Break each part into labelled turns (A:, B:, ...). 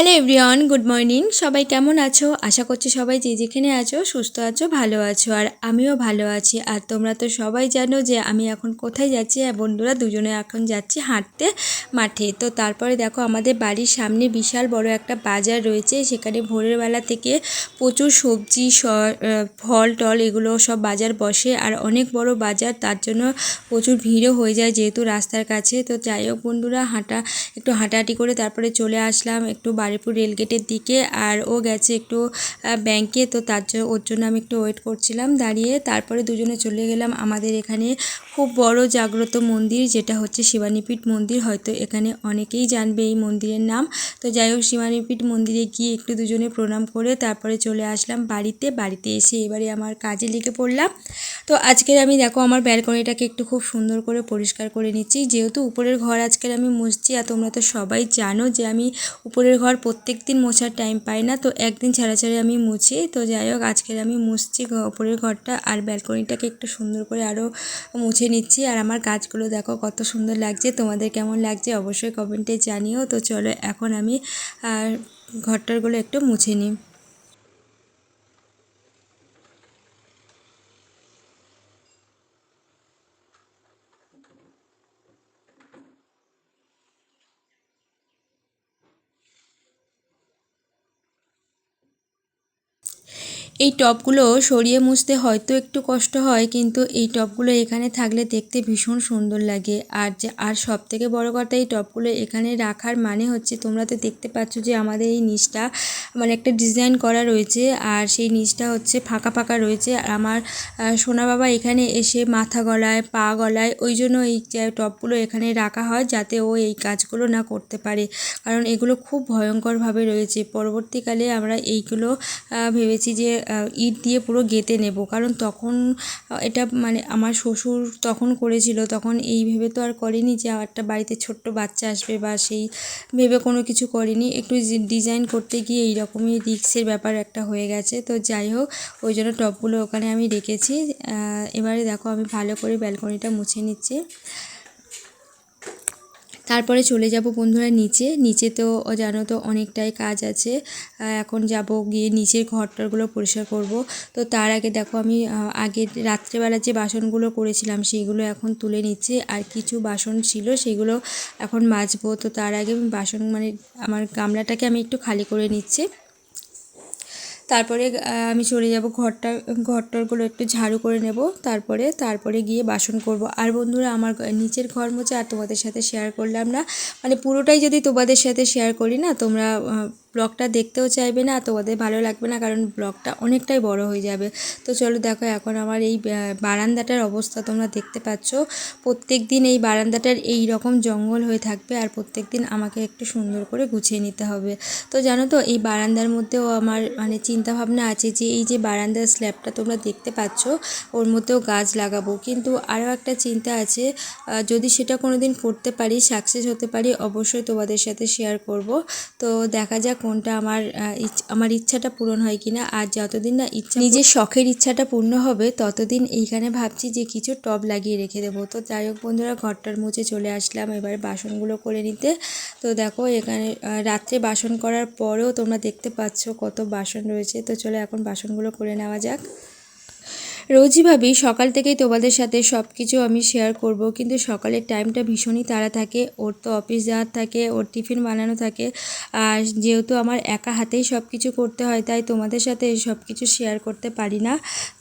A: Hello everyone, good morning. সবাই কেমন আছো? আশা করছি সবাই যে যেখানে আছো, সুস্থ আছো, ভালো আছো। আর আমিও ভালো আছি। আর তোমরা তো সবাই জানো যে আমি এখন কোথায় যাচ্ছি আর বন্ধুরা দুজনে এখন যাচ্ছি হাঁটতে মাঠে। তো তারপরে দেখো, আমাদের বাড়ির সামনে বিশাল বড় একটা বাজার রয়েছে। সেখানে ভোরের বেলা থেকে প্রচুর সবজি ফল, টল এগুলো সব বাজার বসে। আর অনেক বড় বাজার, তার জন্য প্রচুর ভিড়ও হয়ে যায় যেহেতু রাস্তার কাছে। তো যাই হোক বন্ধুরা, হাঁটা, একটু হাঁটাহাঁটি করে তারপরে চলে আসলাম। একটু বারিপুর রেলগেটের দিকে আর ও গেছে একটু ব্যাংকে তো তার জন্য ওর জন্য আমি একটু ওয়েট করছিলাম দাঁড়িয়ে। তারপরে দুজনে চলে গেলাম আমাদের এখানে খুব বড় জাগ্রত মন্দির, যেটা হচ্ছে শিবানীপীঠ মন্দির। হয়তো এখানে অনেকেই জানবে এই মন্দিরের নাম। তো যাই হোক, শিবানীপীঠ মন্দিরে গিয়ে একটু দুজনে প্রণাম করে তারপরে চলে আসলাম বাড়িতে। বাড়িতে এসে এবারে আমার কাজে লেগে পড়লাম। তো আজকের আমি, দেখো, আমার ব্যালকনিটাকে একটু খুব সুন্দর করে পরিষ্কার করে নিচ্ছি। যেহেতু উপরের ঘর আজকের আমি মুছছি, আর তোমরা তো সবাই জানো যে আমি উপরের ঘর প্রত্যেক দিন মোছার টাইম পাই না, তো একদিন ছাড়া ছাড়া আমি মুছি। তো যাই হোক, আজকের আমি মুছছি ওপরের ঘরটা আর ব্যালকনিটাকে একটু সুন্দর করে আরও মুছে নিচ্ছি। আর আমার গাছগুলো দেখো কত সুন্দর লাগছে, তোমাদের কেমন লাগছে অবশ্যই কমেন্টে জানিও। তো চলো এখন আমি আর ঘরটারগুলো একটু মুছে নিই। এই টবগুলো সরিয়ে মুছতে হয়তো একটু কষ্ট হয়, কিন্তু এই টবগুলো এখানে থাকলে দেখতে ভীষণ সুন্দর লাগে। আর যে, আর সব থেকে বড় কথা, এই টবগুলো এখানে রাখার মানে হচ্ছে তোমরা তো দেখতে পাচ্ছ যে আমাদের এই নিচটা মানে একটা ডিজাইন করা রয়েছে, আর সেই নিচটা হচ্ছে ফাঁকা ফাঁকা রয়েছে। আর আমার সোনা বাবা এখানে এসে মাথা গলায়, পা গলায় ওই জন্য এই যে টবগুলো এখানে রাখা হয়, যাতে ও এই কাজগুলো না করতে পারে। কারণ এগুলো খুব ভয়ঙ্করভাবে রয়েছে। পরবর্তীকালে আমরা এইগুলো ভেবেছি যে ইট দিয়ে পুরো গেঁথে নেব। কারণ তখন, এটা মানে আমার শ্বশুর তখন করেছিল, তখন এই ভেবে তো আর করেনি যে একটা বাড়িতে ছোট্ট বাচ্চা আসবে বা সেই ভেবে কোনো কিছু করেনি। একটু ডিজাইন করতে গিয়ে এইরকমই রিক্সের ব্যাপার একটা হয়ে গেছে। তো যাই হোক, ওই জন্য টপগুলো ওখানে আমি রেখেছি। এবারে দেখো আমি ভালো করে ব্যালকনিটা মুছে নিচ্ছি। তারপরে চলে যাব বন্ধুরা নিচে। নিচে তো জানো তো অনেকটাই কাজ আছে। এখন যাব গিয়ে নিচের ঘরটারগুলো পরিষ্কার করব। তো তার আগে দেখো আমি আগে রাত্রেবেলা যে বাসনগুলো করেছিলাম সেইগুলো এখন তুলে নিচ্ছি। আর কিছু বাসন ছিল সেগুলো এখন মাজবো। তো তার আগে আমি বাসন মানে আমার গামলাটাকে আমি একটু খালি করে নিচ্ছি। তারপরে আমি চলে যাব ঘরটা, ঘরটরগুলো একটু ঝাড়ু করে নেব। তারপরে তারপরে গিয়ে বাসন করব। আর বন্ধুরা, আমার নিচের ঘর মোছা আর তোমাদের সাথে শেয়ার করলাম না। মানে পুরোটাই যদি তোমাদের সাথে শেয়ার করি না, তোমরা ব্লগটা দেখতেও চাইবে না, তোমাদের ভালো লাগবে না, কারণ ব্লগটা অনেকটাই বড় হয়ে যাবে। তো চলো দেখো, এখন আমার এই বারান্দাটার অবস্থা তোমরা দেখতে পাচ্ছ। প্রত্যেক দিন এই বারান্দাটার এই রকম জঙ্গল হয়ে থাকবে আর প্রত্যেক দিন আমাকে একটু সুন্দর করে গুছিয়ে নিতে হবে। তো জানো তো, এই বারান্দার মধ্যেও আমার মানে চিন্তা ভাবনা আছে যে, এই যে বারান্দার স্ল্যাবটা তোমরা দেখতে পাচ্ছ, ওর মধ্যেও গাছ লাগাবো। কিন্তু আরও একটা চিন্তা আছে যদি সেটা কোনো দিন করতে পারি, সাকসেস হতে পারি, অবশ্যই তোমাদের সাথে শেয়ার করব। তো দেখা যাক কোনটা আমার আমার ইচ্ছাটা পূরণ হয় কিনা। আর যতদিন না ইচ্ছা নিজের শখের ইচ্ছাটা পূর্ণ হবে, ততদিন এইখানে ভাবছি যে কিছু টব লাগিয়ে রেখে দেবো। তো যাই হোক বন্ধুরা, ঘরটার মুছে চলে আসলাম এবার বাসনগুলো করে নিতে। তো দেখো এখানে রাত্রে বাসন করার পরেও তোমরা দেখতে পাচ্ছ কত বাসন রয়েছে। তো চলো এখন বাসনগুলো করে নেওয়া যাক। রোজই ভাবি সকাল থেকেই তোমাদের সাথে সব কিছু আমি শেয়ার করব, কিন্তু সকালের টাইমটা ভীষণই তাড়া থাকে। ওর তো অফিস যাওয়ার থাকে, ওর টিফিন বানানো থাকে। আর যেহেতু আমার একা হাতেই সব কিছু করতে হয়, তাই তোমাদের সাথে সব কিছু শেয়ার করতে পারি না।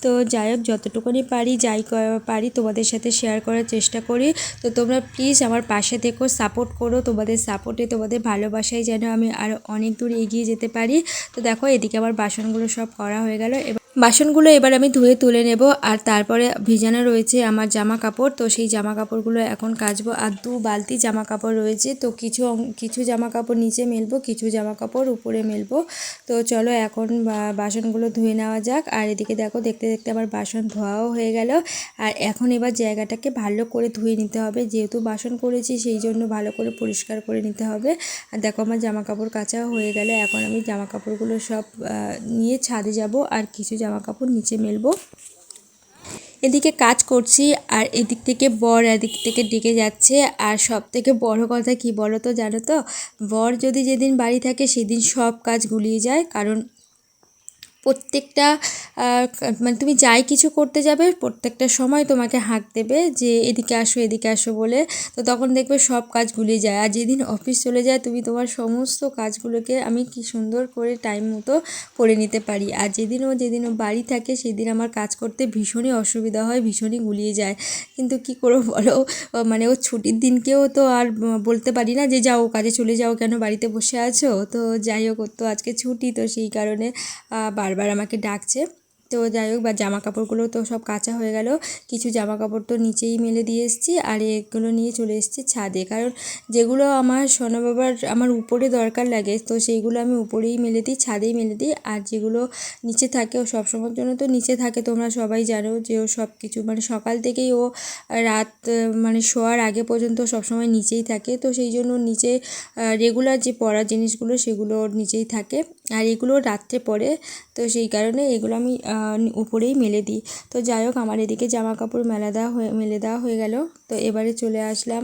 A: তো যাই হোক, যতটুকুনি পারি, যাই পারি তোমাদের সাথে শেয়ার করার চেষ্টা করি। তো তোমরা প্লিজ আমার পাশে থেকো সাপোর্ট করো। তোমাদের সাপোর্টে তোমাদের ভালোবাসায় যেন আমি আরও অনেক দূর এগিয়ে যেতে পারি। তো দেখো, এদিকে আমার বাসনগুলো সব করা হয়ে গেল। এবার বাসনগুলো এবার আমি ধুয়ে তুলে নেব আর তারপরে ভিজানো রয়েছে আমার জামা কাপড়। তো সেই জামা কাপড়গুলো এখন কাচবো। আর দু বালতি জামা কাপড় রয়েছে। তো কিছু কিছু জামা কাপড় নিচে মেলবো, কিছু জামা কাপড় উপরে মেলবো। তো চলো এখন বাসনগুলো ধুয়ে নেওয়া যাক। আর এদিকে দেখো, দেখতে দেখতে আমার বাসন ধোয়াও হয়ে গেল। আর এখন এবার জায়গাটাকে ভালো করে ধুয়ে নিতে হবে। যেহেতু বাসন করেছি, সেই জন্য ভালো করে পরিষ্কার করে নিতে হবে। আর দেখো আমার জামা কাপড় কাচাও হয়ে গেলে। এখন আমি জামা কাপড়গুলো সব নিয়ে ছাদে যাব। আর কিছু জামা কাপড় নিচে মেলবো। এদিকে কাজ করছি আর এদিক থেকে বর এদিক থেকে ডেকে যাচ্ছে। আর সব থেকে বড় কথা কি বলো তো, জানো তো? বর যদি যেদিন বাড়ি থাকে সেদিন সব কাজ গুলিয়ে যায়। কারণ প্রত্যেকটা মানে তুমি যাই কিছু করতে যাবে, প্রত্যেকটা সময় তোমাকে হাঁক দেবে যে এদিকে আসো এদিকে আসো বলে। তো তখন দেখবে সব কাজ গুলিয়ে যায়। আর যেদিন অফিস চলে যায়, তুমি তোমার সমস্ত কাজগুলোকে আমি কি সুন্দর করে টাইম মতো করে নিতে পারি। আর যেদিন ও যেদিন ও বাড়ি থাকে, সেদিন আমার কাজ করতে ভীষণই অসুবিধা হয়, ভীষণই গুলিয়ে যায়। কিন্তু কি করব বলো? মানে ও ছুটির দিনকেও তো আর বলতে পারি না যে যাও, কাজে চলে যাও, কেন বাড়িতে বসে আছো? তো যাই হোক তো আজকে ছুটি, তো সেই কারণে বারবার আমাকে ডাকছে। তো যাই হোক, বা জামা কাপড়গুলো তো সব কাঁচা হয়ে গেল। কিছু জামা কাপড় তো নিচেই মেলে দিয়ে এসেছি আর এগুলো নিয়ে চলে এসেছি ছাদে। কারণ যেগুলো আমার সোনা বাবার, আমার উপরে দরকার লাগে, তো সেইগুলো আমি উপরেই মেলে দিই, ছাদেই মেলে দিই। আর যেগুলো নিচে থাকে, ও সবসময়ের জন্য তো নিচে থাকে, তোমরা সবাই জানো যে ও সব কিছু মানে সকাল থেকেই ও রাত মানে শোয়ার আগে পর্যন্ত সবসময় নিচেই থাকে। তো সেই জন্য নিচে রেগুলার যে পড়ার জিনিসগুলো, সেগুলো ওর নিচেই থাকে। আর এগুলো রাত্রে পড়ে তো সেই কারণে এগুলো আমি উপরেই মেলে দিই। তো যাই হোক, আমার এদিকে জামা কাপড় মেলা দেওয়া হয়ে, মেলে দেওয়া হয়ে গেল। তো এবারে চলে আসলাম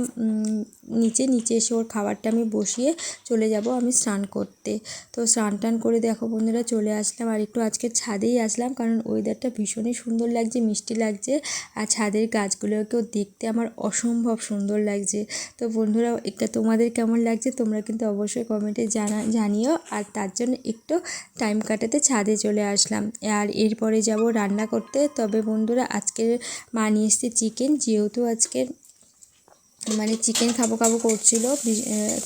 A: নিচে নিচে এসে ওর খাবারটা আমি বসিয়ে চলে যাব আমি স্নান করতে। তো স্নান টান করে দেখো বন্ধুরা চলে আসলাম আর একটু আজকে ছাদেই আসলাম কারণ ওয়েদারটা ভীষণই সুন্দর লাগছে, মিষ্টি লাগছে আর ছাদের গাছগুলোকেও দেখতে আমার অসম্ভব সুন্দর লাগছে। তো বন্ধুরা এটা তোমাদের কেমন লাগছে তোমরা কিন্তু অবশ্যই কমেন্টে জানা, জানিও আর তার জন্য একটু টাইম কাটাতে ছাদে চলে আসলাম। আর এরপরে যাব রান্না করতে, তবে বন্ধুরা আজকে মা নিয়ে এসছে চিকেন যেহেতু আজকে মানে চিকেন খাব খাব করছিল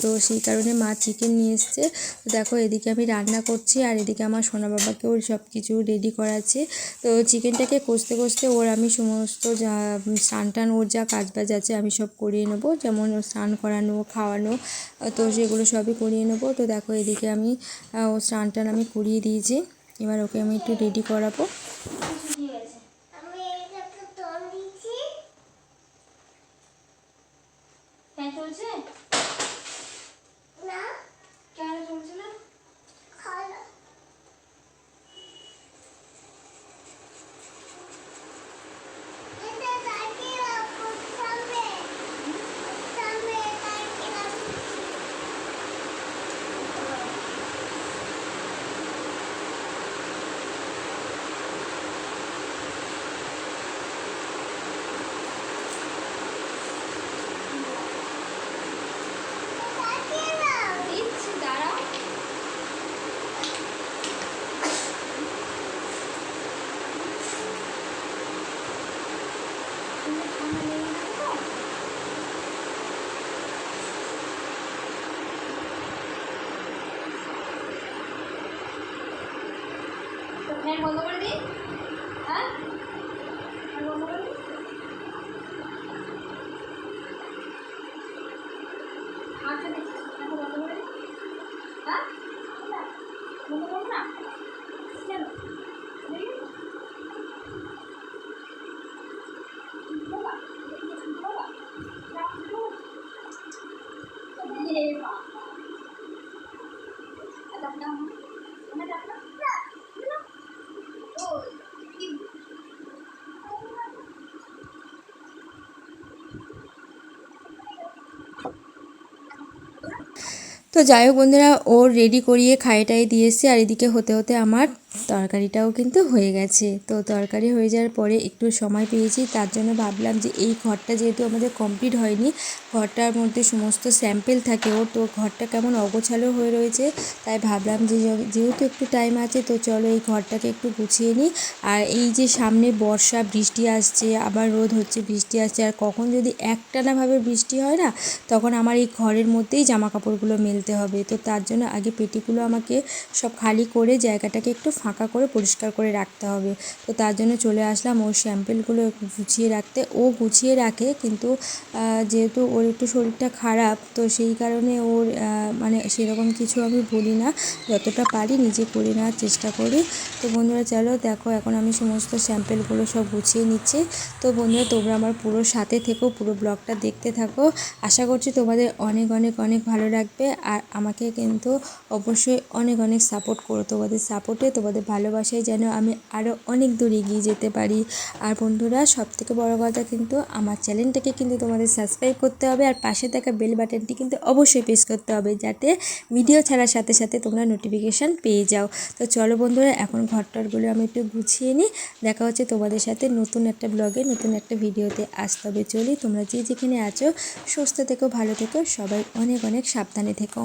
A: তো সেই কারণে মা চিকেন নিয়ে এসছে। তো দেখো এদিকে আমি রান্না করছি আর এদিকে আমার সোনা বাবাকেও সব কিছু রেডি করাচ্ছে। তো চিকেনটাকে কষতে কষতে ওর আমি সমস্ত যা স্নান টান ওর যা কাজ বাজ আছে আমি সব করিয়ে নেব। যেমন ওর স্নান করানো, খাওয়ানো, তো সেগুলো সবই করিয়ে নেব। তো দেখো এদিকে আমি ওর স্নান টান আমি করিয়ে দিয়েছি। এবার ওকে আমি একটু রেডি করাবো
B: আমি এটা তো তোল দিচ্ছি
C: ফ্যান চলছে
B: না
C: কেন চলছে না
B: খালা এটা তাকে রাখো সামনে সামনে তাকে রাখো তাকে রাখো
C: দিচ্ছি দাঁড়াও তুমি ঠান্ডা লেগে গেছে তো? তো ফ্যান বন্ধ করে দিই হ্যাঁ বন্ধ করে দিই আচ্ছা দেখছি ফ্যানটা বন্ধ করে দিই হ্যাঁ? বন্ধ করব না? কেন? দেখি বাবা বাবা এ বাবা ডাক দাও আমার ডাক দাও ও কি
A: তো যাই হোক বন্ধুরা, ও রেডি করিয়ে খাইটাই দিয়ে এসছে, আর এদিকে হতে হতে আমার তরকারিটাও কিন্তু হয়ে গেছে। তো তরকারি হয়ে যাওয়ার পরে একটু সময় পেয়েছি, তার জন্য ভাবলাম যে এই ঘরটা যেহেতু আমাদের কমপ্লিট হয়নি, ঘরটার মধ্যে সমস্ত স্যাম্পেল থাকে ওর, তো ঘরটা কেমন অগোছালো হয়ে রয়েছে, তাই ভাবলাম যে যে- যেহেতু একটু টাইম আছে, তো চলো এই ঘরটাকে একটু গুছিয়ে নিই। আর এই যে সামনে বর্ষা, বৃষ্টি আসছে, আবার রোদ হচ্ছে, বৃষ্টি আসছে, আর কখন যদি একটানাভাবে বৃষ্টি হয় না, তখন আমার এই ঘরের মধ্যেই জামা কাপড়গুলো মেলতে হবে। তো তার জন্য আগে পেটিগুলো আমাকে সব খালি করে জায়গাটাকে একটু ফাঁকা করে পরিষ্কার করে রাখতে হবে। তো তার জন্য চলে আসলাম ওর স্যাম্পেলগুলো গুছিয়ে রাখতে। ও গুছিয়ে রাখে কিন্তু যেহেতু ওর একটু শরীরটা খারাপ, তো সেই কারণে ওর মানে সেরকম কিছু আমি বলি না। যতটা পারি নিজে করে নেওয়ার চেষ্টা করি। তো বন্ধুরা চলো দেখো, এখন আমি সমস্ত স্যাম্পেলগুলো সব গুছিয়ে নিচ্ছি। তো বন্ধুরা তোমরা আমার পুরো সাথে থেকো, পুরো ব্লগটা দেখতে থাকো। আশা করছি তোমাদের অনেক অনেক অনেক ভালো লাগবে। আর আমাকে কিন্তু অবশ্যই অনেক অনেক সাপোর্ট করো। তোমাদের সাপোর্টে তোমাদের তোমাদের ভালোবাসায় যেন আমি আরও অনেক দূর এগিয়ে যেতে পারি। আর বন্ধুরা সব থেকে বড়ো কথা কিন্তু আমার চ্যানেলটাকে কিন্তু তোমাদের সাবস্ক্রাইব করতে হবে আর পাশে থাকা বেল বাটনটি কিন্তু অবশ্যই প্রেস করতে হবে যাতে ভিডিও ছাড়ার সাথে সাথে তোমরা নোটিফিকেশান পেয়ে যাও। তো চলো বন্ধুরা, এখন ঘরটরগুলো আমি একটু গুছিয়ে নিই। দেখা হচ্ছে তোমাদের সাথে নতুন একটা ব্লগে নতুন একটা ভিডিওতে আসতে হবে চলি, তোমরা যে যেখানে আছো, সুস্থ থেকো, ভালো থেকো, সবাই অনেক অনেক সাবধানে থেকো।